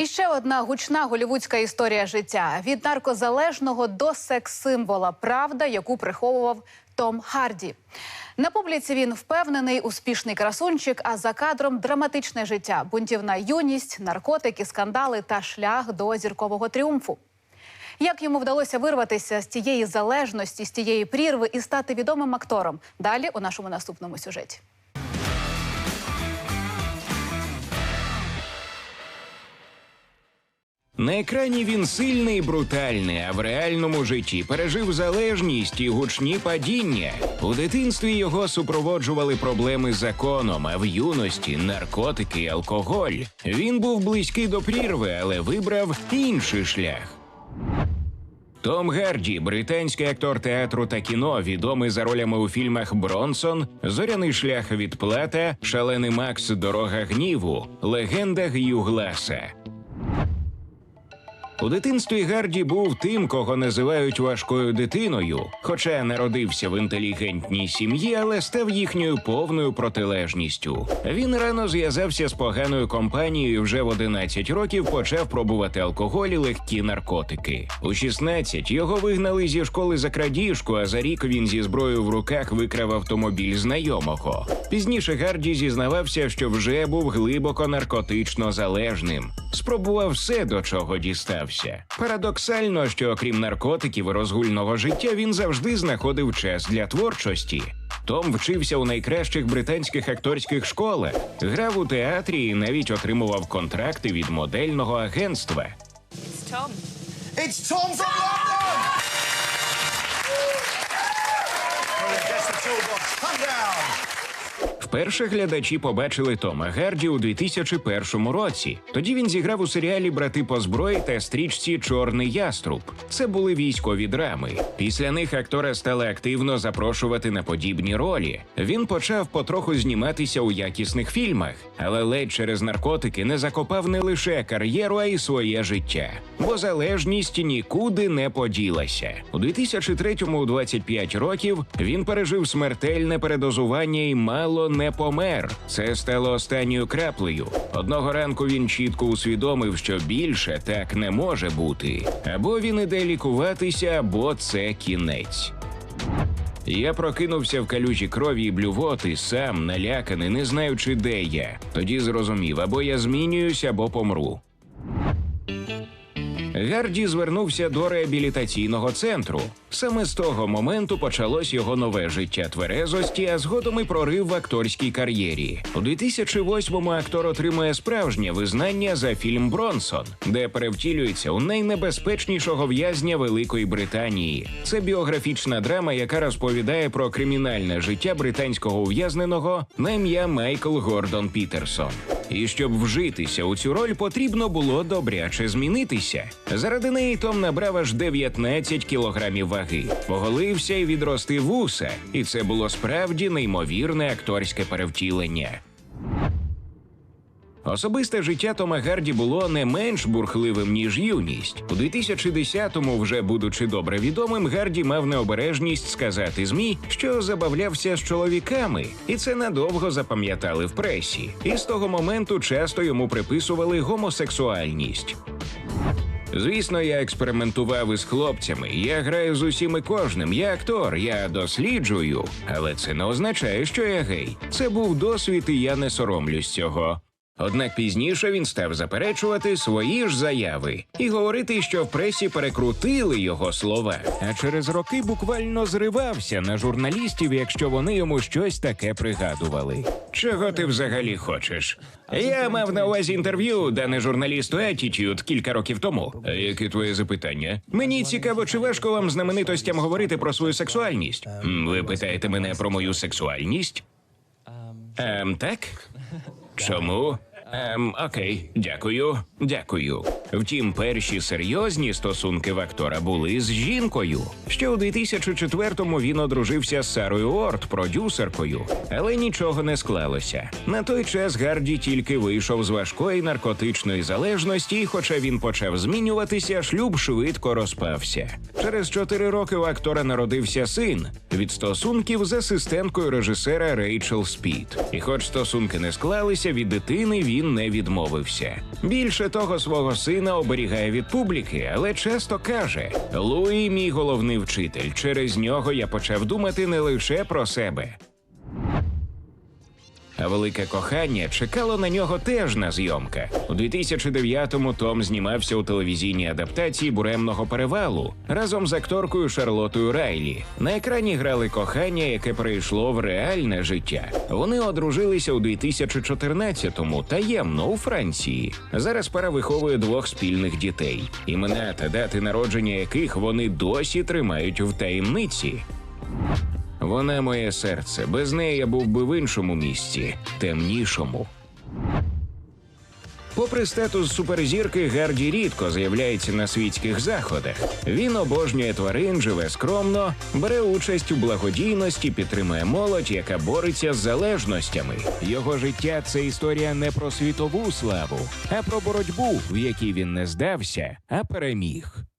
І ще одна гучна голівудська історія життя від наркозалежного до секс-символа. Правда, яку приховував Том Харді. На публіці він впевнений, успішний красунчик, а за кадром драматичне життя, бунтівна юність, наркотики, скандали та шлях до зіркового тріумфу. Як йому вдалося вирватися з тієї залежності, з тієї прірви і стати відомим актором? Далі у нашому наступному сюжеті. На екрані він сильний і брутальний, а в реальному житті пережив залежність і гучні падіння. У дитинстві його супроводжували проблеми з законом, а в юності наркотики і алкоголь. Він був близький до прірви, але вибрав інший шлях. Том Гарді, британський актор театру та кіно, відомий за ролями у фільмах Бронсон, Зоряний шлях відплата, Шалений Макс, Дорога гніву, Легенда Гью Гласа. У дитинстві Гарді був тим, кого називають важкою дитиною, хоча народився в інтелігентній сім'ї, але став їхньою повною протилежністю. Він рано зв'язався з поганою компанією. Вже в 11 років почав пробувати алкоголь і легкі наркотики. У 16 його вигнали зі школи за крадіжку, а за рік він зі зброєю в руках викрав автомобіль знайомого. Пізніше Гарді зізнавався, що вже був глибоко наркотично залежним. Спробував все, до чого дістався. Парадоксально, що окрім наркотиків і розгульного життя, він завжди знаходив час для творчості. Том вчився у найкращих британських акторських школах, грав у театрі і навіть отримував контракти від модельного агентства. It's Tom. It's Tom from London! Вперше глядачі побачили Тома Гарді у 2001 році. Тоді він зіграв у серіалі Брати по зброї та стрічці Чорний яструб. Це були військові драми. Після них актора стали активно запрошувати на подібні ролі. Він почав потроху зніматися у якісних фільмах, але ледь через наркотики не закопав не лише кар'єру, а й своє життя. Бо залежність нікуди не поділася. У 2003-му, у 25 років, він пережив смертельне передозування і мало не помер. Це стало останньою краплею. Одного ранку він чітко усвідомив, що більше так не може бути. Або він іде лікуватися, або це кінець. Я прокинувся в калюжі крові і блювоти, сам наляканий, не знаючи, де я. Тоді зрозумів, або я змінююсь, або помру. Гарді звернувся до реабілітаційного центру. Саме з того моменту почалось його нове життя тверезості, а згодом і прорив в акторській кар'єрі. У 2008-му актор отримує справжнє визнання за фільм Бронсон, де перевтілюється у найнебезпечнішого в'язня Великої Британії. Це біографічна драма, яка розповідає про кримінальне життя британського ув'язненого на ім'я Майкл Гордон Пітерсон. І щоб вжитися у цю роль, потрібно було добряче змінитися. Заради неї Том набрав аж 19 кілограмів ваги, поголився і відростив вуса, і це було справді неймовірне акторське перевтілення. Особисте життя Тома Гарді було не менш бурхливим ніж юність. У 2010-му, вже будучи добре відомим, Гарді мав необережність сказати змі, що забавлявся з чоловіками, і це надовго запам'ятали в пресі. І з того моменту часто йому приписували гомосексуальність. Звісно, я експериментував із хлопцями. Я граю з усім кожним. Я актор, я досліджую. Але це не означає, що я гей. Це був досвід, і я не соромлюсь цього. Однак пізніше він став заперечувати свої ж заяви і говорити, що в пресі перекрутили його слова. А через роки буквально зривався на журналістів, якщо вони йому щось таке пригадували. Чого ти взагалі хочеш? Я мав на увазі інтерв'ю, дане журналісту Attitude кілька років тому. А яке твоє запитання? Мені цікаво, чи важко вам знаменитостям говорити про свою сексуальність? Ви питаєте мене про мою сексуальність? Ем, так? Чому? Ем, окей, дякую, дякую. Втім, перші серйозні стосунки в актора були з жінкою. Ще у 2004-му він одружився з Сарою Орт, продюсеркою, але нічого не склалося. На той час Гарді тільки вийшов з важкої наркотичної залежності, і хоча він почав змінюватися, шлюб швидко розпався. Через чотири роки у актора народився син від стосунків з асистенткою режисера Рейчел Спіт. І хоч стосунки не склалися, від дитини він не відмовився. Більше того, свого сина оберігає від публіки, але часто каже: Луї, мій головний вчитель, через нього я почав думати не лише про себе. А велике кохання чекало на нього теж на зйомках. У 2009-му Том знімався у телевізійній адаптації буремного перевалу разом з акторкою Шарлотою Райлі. На екрані грали кохання, яке перейшло в реальне життя. Вони одружилися у 2014-му таємно у Франції. Зараз пара виховує двох спільних дітей, імена та дати народження яких вони досі тримають в таємниці. Вона моє серце. Без неї я був би в іншому місці, темнішому. Попри статус суперзірки, Гарді рідко з'являється на світських заходах. Він обожнює тварин, живе скромно, бере участь у благодійності, підтримує молодь, яка бореться з залежностями. Його життя це історія не про світову славу, а про боротьбу, в якій він не здався, а переміг.